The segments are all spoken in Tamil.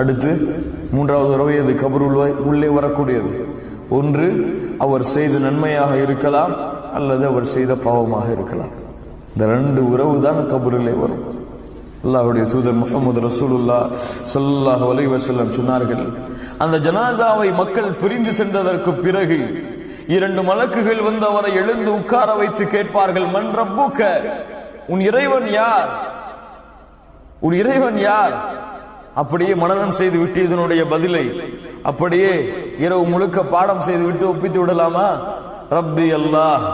அடுத்து மூன்றாவது உறவை அது கபருள் உள்ளே வரக்கூடியது. ஒன்று அவர் செய்த நன்மையாக இருக்கலாம் அல்லது அவர் செய்த பாவமாக இருக்கலாம். இந்த ரெண்டு உறவு தான் கபருகளை வரும். அல்லாஹுடைய தூதர் முகமது ரசூலுல்லா சல்லாஹ் வலைவசல்லம் சொன்னார்கள் அந்த ஜனாசாவை மக்கள் பிரிந்து சென்றதற்கு பிறகு இரண்டு மலக்குகள் வந்து அவரை எழுந்து உட்கார வைத்து கேட்பார்கள் மன் ரப்புக்க? உன் இறைவன் யார்? உன் இறைவன் யார்? அப்படியே மனநம் செய்து விட்டு இதனுடைய பதிலை அப்படியே இரவு முழுக்க பாடம் செய்து விட்டு ஒப்பித்து விடலாமா? ரப்பி அல்லாஹ்.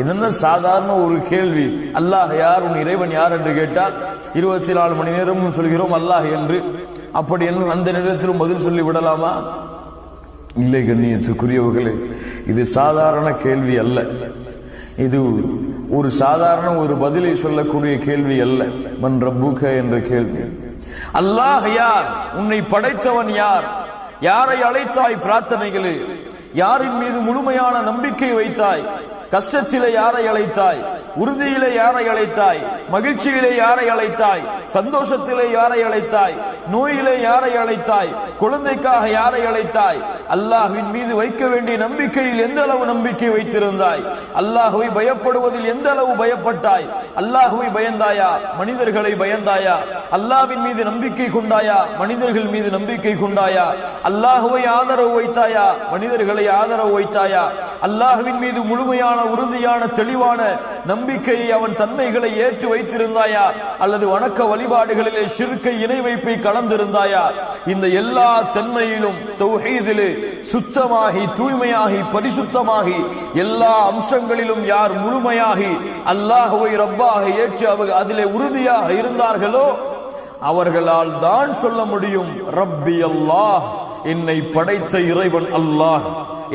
இது சாதாரண ஒரு கேள்வி? அல்லாஹ் யார்? உன் இறைவன் யார் என்று கேட்டால் இருபத்தி நாலு மணி நேரமும் சொல்கிறோம் அல்லாஹ் என்று. அப்படி என்று அந்த நேரத்திலும் பதில் சொல்லி விடலாமா? இல்லை கண்ணியத்துக்குரியவர்களே இது சாதாரண கேள்வி அல்ல. இது ஒரு சாதாரண ஒரு பதிலை சொல்லக்கூடிய கேள்வி அல்ல. மன் ரப்புக என்ற கேள்வி. அல்லாஹ் யார்? உன்னை படைத்தவன் யார்? யாரை அழைத்தாய் பிரார்த்தனைகளே? யாரின் மீது முழுமையான நம்பிக்கை வைத்தாய்? கஷ்டத்திலே யாரை அழைத்தாய்? உறுதியிலே யாரை அழைத்தாய்? மகிழ்ச்சியிலே யாரை அழைத்தாய்? சந்தோஷத்திலே யாரை அழைத்தாய்? நோயிலே யாரை அழைத்தாய்? குழந்தைக்காக யாரை அழைத்தாய்? அல்லாஹுவின் மீது வைக்க வேண்டிய நம்பிக்கையில் எந்த அளவு நம்பிக்கை வைத்திருந்தாய்? அல்லாஹுவை பயப்படுவதில் எந்த அளவு பயப்பட்டாய்? அல்லாஹுவை பயந்தாயா? மனிதர்களை பயந்தாயா? அல்லாவின் மீது நம்பிக்கை கொண்டாயா? மனிதர்கள் மீது நம்பிக்கை கொண்டாயா? அல்லாஹுவை ஆதரவு வைத்தாயா? மனிதர்களை ஆதரவு வைத்தாயா? அல்லாஹுவின் மீது முழுமையான உறுதியான தெளிவான நம்பிக்கையை அவன் தன்மைகளை ஏற்று வைத்திருந்தாயா? அல்லது வணக்க வழிபாடுகளிலே சிறுக்கை இணை வைப்பை கலந்திருந்தாயா? இந்த எல்லா தன்மையிலும் தௌஹீதிலே சுத்தமாகி தூய்மையாகி பரிசுத்தமாகி எல்லா அம்சங்களிலும் யார் முழுமையாகி அல்லாஹுவை ரப்பாக ஏற்று அவர் அதிலே உறுதியாக இருந்தார்களோ? அவர்களால் தான் சொல்ல முடியும் ரப்பி அல்லாஹ் என்னை படைத்த இறைவன் அல்லாஹ்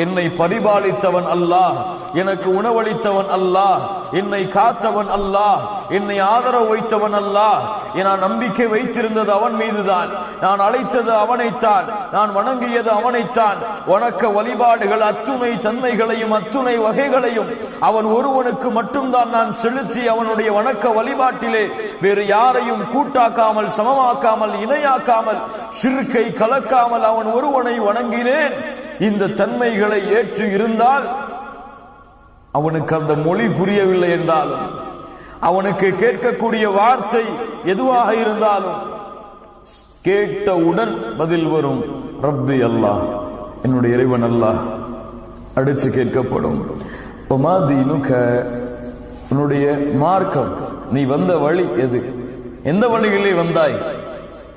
என்னை பரிபாலித்தவன் அல்லாஹ் எனக்கு உணவளித்தவன் அல்லாஹ் என்னை காத்தவன் அல்லாஹ். என்னை ஆதரவு வைத்தவன் அல்லாஹ். நான் நம்பிக்கை வைத்திருந்தது அவன் மீதுதான். நான் அழைத்தது அவனைத்தான். நான் வணங்கியது அவனைத்தான். வணக்க வழிபாடுகள் அத்துணை தன்மைகளையும் அத்துணை வகைகளையும் அவன் ஒருவனுக்கு மட்டும்தான் நான் செலுத்தி அவனுடைய வணக்க வழிபாட்டிலே வேறு யாரையும் கூட்டாக்காமல் சமமாக்காமல் இணையாக்காமல் சிறுக்கை கலக்காமல் அவன் ஒருவனை வணங்கினேன். இந்த தன்மைகளை ஏற்று இருந்தால் அவனுக்கு அந்த மொழி புரியவில்லை என்றாலும் அவனுக்கு கேட்கக்கூடிய வார்த்தை எதுவாக இருந்தாலும் கேட்டவுடன் பதில் வரும். ரப்பி அல்லாஹ் என்னுடைய இறைவன் அல்லாஹ் அடித்து கேட்கப்படும். உன்னுடைய மார்க்கம் நீ வந்த வழி எது? எந்த வழியிலே வந்தாய்?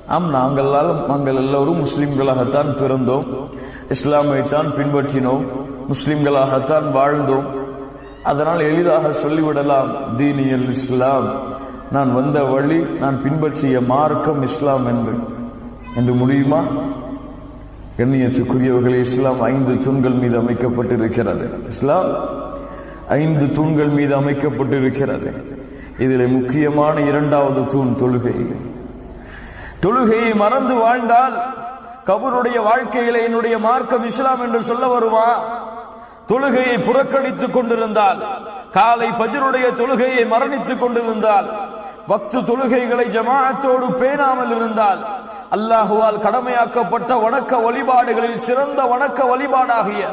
ஆம் நாங்கள் நாங்கள் எல்லோரும் முஸ்லிம்களாகத்தான் பிறந்தோம். இஸ்லாமைத்தான் பின்பற்றினோம். முஸ்லிம்களாகத்தான் வாழ்ந்தோம். அதனால் எளிதாக சொல்லிவிடலாம் தீனியல் இஸ்லாம். நான் வந்த வழி நான் பின்பற்றிய மார்க்கம் இஸ்லாம் என்று. என்று முடியுமா? கண்ணியத்துக்குரியவர்களே இஸ்லாம் ஐந்து தூண்கள் மீது அமைக்கப்பட்டிருக்கிறது. இஸ்லாம் ஐந்து தூண்கள் மீது அமைக்கப்பட்டிருக்கிறது. இதில் முக்கியமான இரண்டாவது தூண் தொழுகை. தொழுகையை மறந்து வாழ்ந்தால் கபருடைய வாழ்க்கையில என்னுடைய மார்க்கம் இஸ்லாம் என்று சொல்ல வருமா? தொழுகையை புறக்கணித்துக் கொண்டிருந்தால் காலை ஃபஜருடைய தொழுகையை மரணித்துக் கொண்டிருந்தால் பக்து தொழுகைகளை ஜமாத்தோடு பேணாமல் இருந்தால் அல்லாஹுவால் கடமையாக்கப்பட்ட வணக்க வழிபாடுகளில் சிறந்த வணக்க வழிபாடாகிய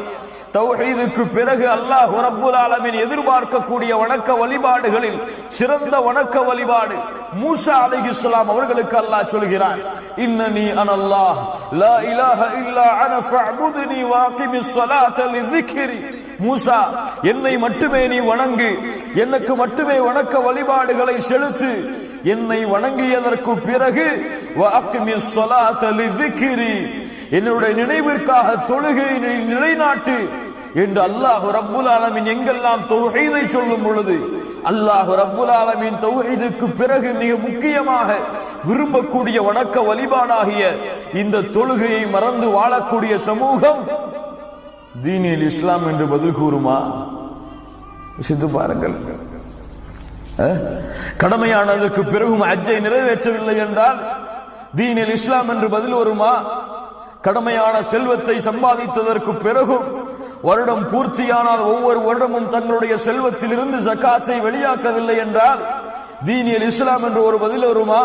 தௌஹீதுக்கு பிறகு அல்லாஹ் ரப்புல் ஆலமின் எதிர்பார்க்கக்கூடிய வணக்க வழிபாடுகளில் சிறந்த வணக்க வழிபாடு மூசா அலைஹிஸ்ஸலாம் அவர்களுக்கு அல்லாஹ் சொல்கிறான் இன்னனி அனல்லாஹ் லா இலாஹ இல்லா அன ஃபஅபுதுனி வாகிமிஸ் ஸலாத லிذிக்ரி மூசா என்னை மட்டுமே நீ வணங்கு எனக்கு மட்டுமே வணக்க வழிபாடுகளை செலுத்து என்னை வணங்கியதற்கு பிறகு வாகிமிஸ் ஸலாத லிذிக்ரி என்னுடைய நினைவிற்காக தொழுகையை நிலைநாட்டு என்று அல்லாஹு ரப்புல் ஆலமின் எங்கெல்லாம் தொழுகைதை சொல்லும் பொழுது அல்லாஹு ரப்புல் ஆலமின் தொகைதுக்கு பிறகு மிக முக்கியமாக விரும்பக்கூடிய வணக்க வழிபாடாகிய இந்த தொழுகையை மறந்து வாழக்கூடிய சமூகம் தீனில் இஸ்லாம் என்று பதில் கூறுமா? சித்து பாருங்கள். கடமையானதற்கு பிறகும் அஜ்ஜை நிறைவேற்றவில்லை என்றால் தீனில் இஸ்லாம் என்று பதில் வருமா? கடமையான செல்வத்தை சம்பாதித்ததற்கு பிறகும் வருடம் பூர்த்தியானால் ஒவ்வொரு வருடமும் தங்களுடைய செல்வத்தில் இருந்து ஜக்காத்தை வெளியாக்கவில்லை என்றால் தீனியல் இஸ்லாம் என்று ஒரு பதில் வருமா?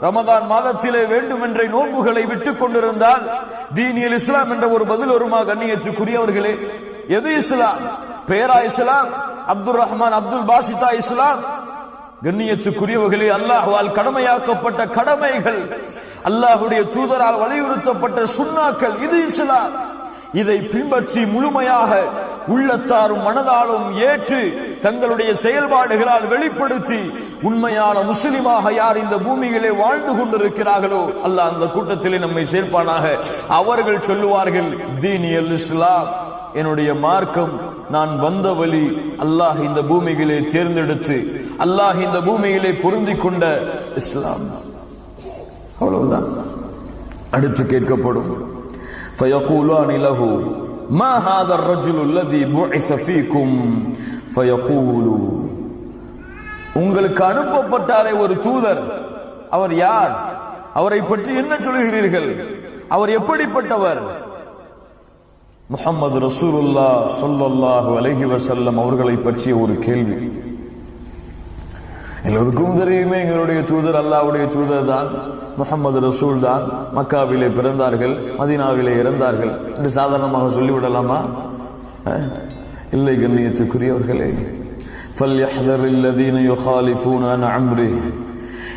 ரமதான் மாதத்திலே வேண்டுமென்றே நோன்புகளை விட்டுக் கொண்டிருந்தால் தீனியல் இஸ்லாம் என்ற ஒரு பதில் வருமா? கண்ணியத்துக்குரியவர்களே எது இஸ்லாம்? பேரா இஸ்லாம் அப்துல் ரஹ்மான் அப்துல் பாசிதா இஸ்லாம். கண்ணியத்துக்குரியவர்களே அல்லாஹ்வால் கடமையாக்கப்பட்ட கடமைகள் அல்லாஹுடைய தூதரால் வலியுறுத்தப்பட்ட சுண்ணாக்கள் இது இஸ்லாம். இதை பின்பற்றி முழுமையாக உள்ளத்தாரும் மனதாலும் ஏற்று தங்களுடைய செயல்பாடுகளால் வெளிப்படுத்தி உண்மையான முஸ்லிமாக யார் இந்த பூமியிலே வாழ்ந்து கொண்டிருக்கிறார்களோ அல்லாஹ் அந்த கூட்டத்திலே நம்மை சேர்ப்பானாக. அவர்கள் சொல்லுவார்கள் தீனியல் இஸ்லாம். என்னுடைய மார்க்கம் நான் வந்த வழி அல்லாஹ் இந்த பூமியிலே தேர்ந்தெடுத்து அல்லாஹ் இந்த பூமியிலே பொருந்தி கொண்ட இஸ்லாம் அவ்வளவுதான் அடுத்து கேட்கப்படும் فيقولان له ما هذا الرجل الذي بعث فيكم فيقول உங்களுக்கு அனுப்பப்பட்டாரே ஒரு தூதர் அவர் யார் அவரை பற்றி என்ன சொல்கிறீர்கள் அவர் எப்படிப்பட்டவர் முகமது ரசூலுல்லா சொல்லல்லாஹு அலைஹி வஸல்லம் அவர்களை பற்றிய ஒரு கேள்வி எல்லோருக்கும் தெரியுமே எங்களுடைய தூதர் அல்லாவுடைய தூதர் தான். முகமது ரசூல் தான். மக்காவிலே பிறந்தார்கள் மதினாவிலே இறந்தார்கள். என்று சாதாரணமாக சொல்லிவிடலாமா? இல்லை கண்ணியத்துக்குரியவர்களே.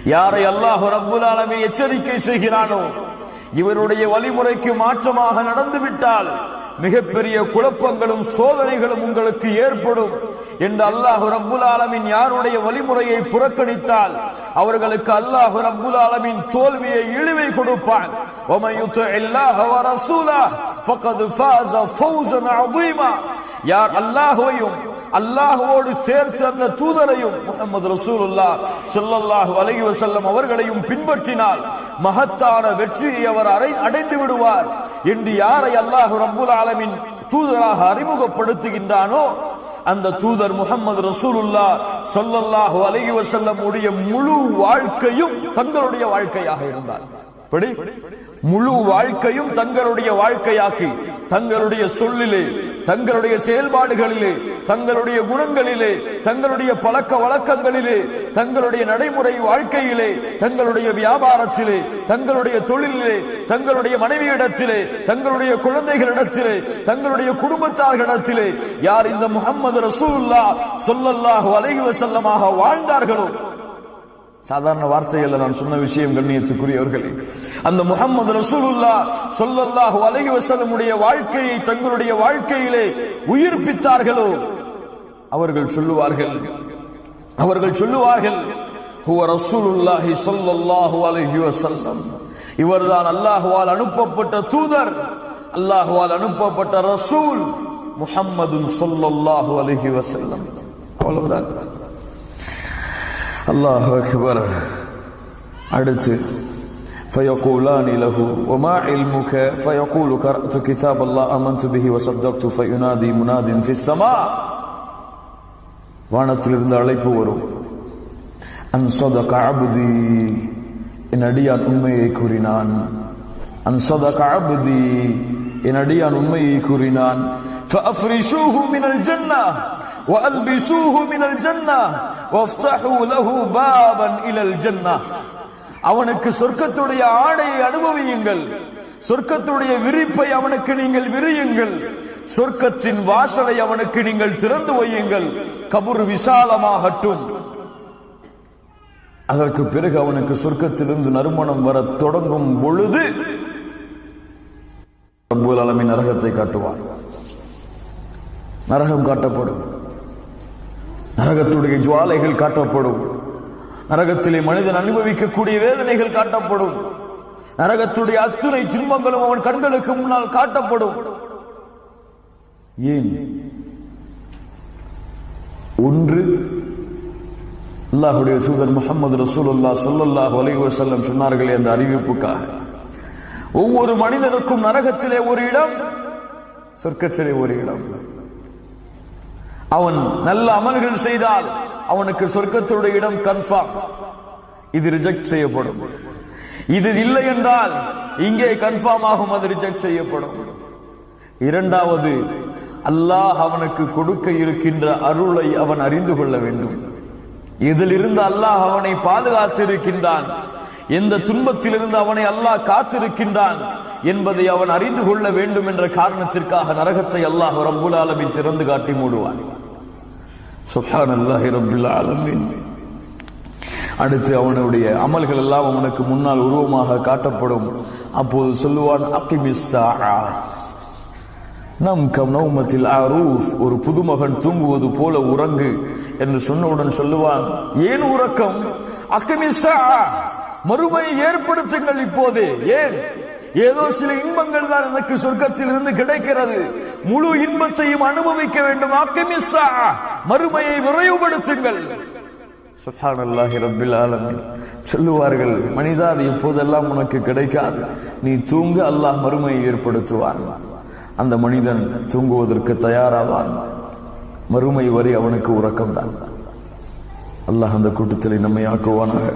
யாரை அல்லாஹ் ரப்புல் ஆலமின் எச்சரிக்கை செய்கிறானோ இவருடைய வழிமுறைக்கு மாற்றமாக நடந்துவிட்டால் மிகப்பெரிய குழப்பங்களும் சோதனைகளும் உங்களுக்கு ஏற்படும் என்று அல்லாஹ் ரப்புல் ஆலமின் யாருடைய வழிமுறையை புறக்கணித்தால் அவர்களுக்கு அல்லாஹ் ரப்புல் ஆலமின் தோல்வியை இழிவை கொடுப்பான். யார் அல்லாஹுவையும் அல்லாஹுவோடு சேர்த்து அந்த தூதரையும் முகமது ரசூலுல்லாஹ் ஸல்லல்லாஹு அலைஹி வசல்லம் அவர்களையும் பின்பற்றினால் மகத்தான வெற்றியை அவர் அறை அடைந்து விடுவார். என்று யாரை அல்லாஹ் ரப்புல் ஆலமின் தூதராக அறிமுகப்படுத்துகின்றானோ அந்த தூதர் முகமது ரசூலுல்லா சொல்லல்லாஹு அலைஹி வசல்லம் உடைய முழு வாழ்க்கையும் தங்களுடைய வாழ்க்கையாக இருந்தார். படி முழு வாழ்க்கையும் தங்களுடைய வாழ்க்கையாக்கி தங்களுடைய சொல்லிலே தங்களுடைய செயல்பாடுகளிலே தங்களுடைய குணங்களிலே தங்களுடைய பழக்க வழக்கங்களிலே தங்களுடைய நடைமுறை வாழ்க்கையிலே தங்களுடைய வியாபாரத்திலே தங்களுடைய தொழிலிலே தங்களுடைய மனைவியிடத்திலே தங்களுடைய குழந்தைகளிடத்திலே தங்களுடைய குடும்பத்தார்களிடத்திலே யார் இந்த முகமது ரசூல்லா சொல்லல்லாஹு அலைவசல்லமாக வாழ்ந்தார்களோ சாதாரண வார்த்தைகள்ல நான் சொன்ன விஷயம் கண்ணியத்துக்குரியவர்களே. அந்த முகமது ரசூலுல்லா சொல்லல்லாஹு அலைஹி வஸல்லமுடைய வாழ்க்கையை தங்களுடைய வாழ்க்கையிலே உயிர்ப்பித்தார்களோ? அவர்கள் சொல்லுவார்கள் அவர்கள் சொல்லுவார்கள் ஹுவ ரசூலுல்லாஹி சொல்லல்லாஹு அலைஹி வஸல்லம். இவர்தான் அல்லாஹுவால் அனுப்பப்பட்ட தூதர் அல்லாஹுவால் அனுப்பப்பட்ட ரசூல் முஹம்மதுன் சொல்லல்லாஹு அலைஹி வஸல்லம். அவ்வளவுதான். அல்லாஹ் அக்பர் அடுத்து فيقولان له وما علمك فيقول قرأت كتاب الله آمنت به وصدقت فينادي مناد في السماء வானத்திலிருந்து அழைப்பு வரும் அன் صدق عبدي என் அடியான் உண்மையை கூறினான் அன் صدق عبدي என் அடியான் உண்மையை கூறினான் فأفرشوه من الجنة வல்பிசூஹு மினல் ஜன்னா வஃப்தஹு லஹு பாபன் இலல் ஜன்னா அவனுக்கு சொர்க்கத்துடைய ஆடையை அனுபவியுங்கள். சொர்க்கத்துடைய விரிப்பை அவனுக்கு நீங்கள் விரியுங்கள். சொர்க்கத்தின் வாசலை அவனுக்கு நீங்கள் திறந்து வையுங்கள். கபுர் விசாலமாகட்டும். அதற்கு பிறகு அவனுக்கு சொர்க்கத்திலிருந்து நறுமணம் வர தொடங்கும் பொழுது ரபுல் அலமின் நரகத்தை காட்டுவான். நரகம் காட்டப்படும். நரகத்துடைய ஜுவாலைகள் காட்டப்படும். நரகத்திலே மனிதன் அனுபவிக்கக்கூடிய வேதனைகள் காட்டப்படும். நரகத்துடைய அத்துணை துன்பங்களும் அவன் கண்களுக்கு முன்னால் காட்டப்படும். ஏன்? ஒன்று அல்லாஹுடைய தூதர் முகமது ரசூலுல்லா சொல்லல்லாஹ் அலைஹி செல்லம் சொன்னார்களே அந்த அறிவிப்புக்காக. ஒவ்வொரு மனிதனுக்கும் நரகத்திலே ஒரு இடம் சொர்க்கத்திலே ஒரு இடம். அவன் நல்ல அமல்கள் செய்தால் அவனுக்கு சொர்க்கத்துடைய இடம் கன்ஃபார்ம் இது ரிஜெக்ட் செய்யப்படும். இது இல்லை என்றால் இங்கே கன்ஃபார்ம் ஆகும் அது ரிஜெக்ட் செய்யப்படும். இரண்டாவது அல்லாஹ் அவனுக்கு கொடுக்க இருக்கின்ற அருளை அவன் அறிந்து கொள்ள வேண்டும். இதிலிருந்து அல்லாஹ் அவனை பாதுகாத்து இருக்கின்றான் எந்த துன்பத்திலிருந்து அவனை அல்லாஹ் காத்திருக்கின்றான்? என்பதை அவன் அறிந்து கொள்ள வேண்டும் என்ற காரணத்திற்காக நரகத்தை அல்லாஹ் ரப்புல் ஆலமின் திறந்து காட்டி மூடுவான். சுப்ஹானல்லாஹி ரப்பில் ஆலமின். அடுத்து அவனுடைய அமல்கள் எல்லாம் அவனுக்கு முன்னால் உருவமாக காட்டப்படும். அப்போது சொல்லுவான் அக்கிமிஸ்ஸா நம் கம் நௌமத்தில் ஆரூஃப் ஒரு புதுமகன் தூங்குவது போல உறங்கு என்று சொன்னவுடன் சொல்லுவான் ஏன் உறக்கம்? அக்கிமிஸ்ஸா மறுமை ஏற்படுத்துங்கள் இப்போதே ஏன்? ஏதோ சில இன்பங்கள் தான் எனக்கு சொர்க்கத்தில் இருந்து கிடைக்கிறது. முழு இன்பத்தையும் அனுபவிக்க வேண்டும். அக்கிமிஸ்ஸா மறுமையை விரைவுபடுத்துங்கள். சுஹானல்லாஹி ரப்பில் ஆலமின். சொல்லுவார்கள் மனிதா அது எப்போதெல்லாம் உனக்கு கிடைக்காது. நீ தூங்க அல்லாஹ் மறுமையை ஏற்படுத்துவான். அந்த மனிதன் தூங்குவதற்கு தயாராவான். மறுமை வரை அவனுக்கு உறக்கம்தான். அல்லாஹ் அந்த கூட்டத்தில் நம்மை ஆக்குவானாக.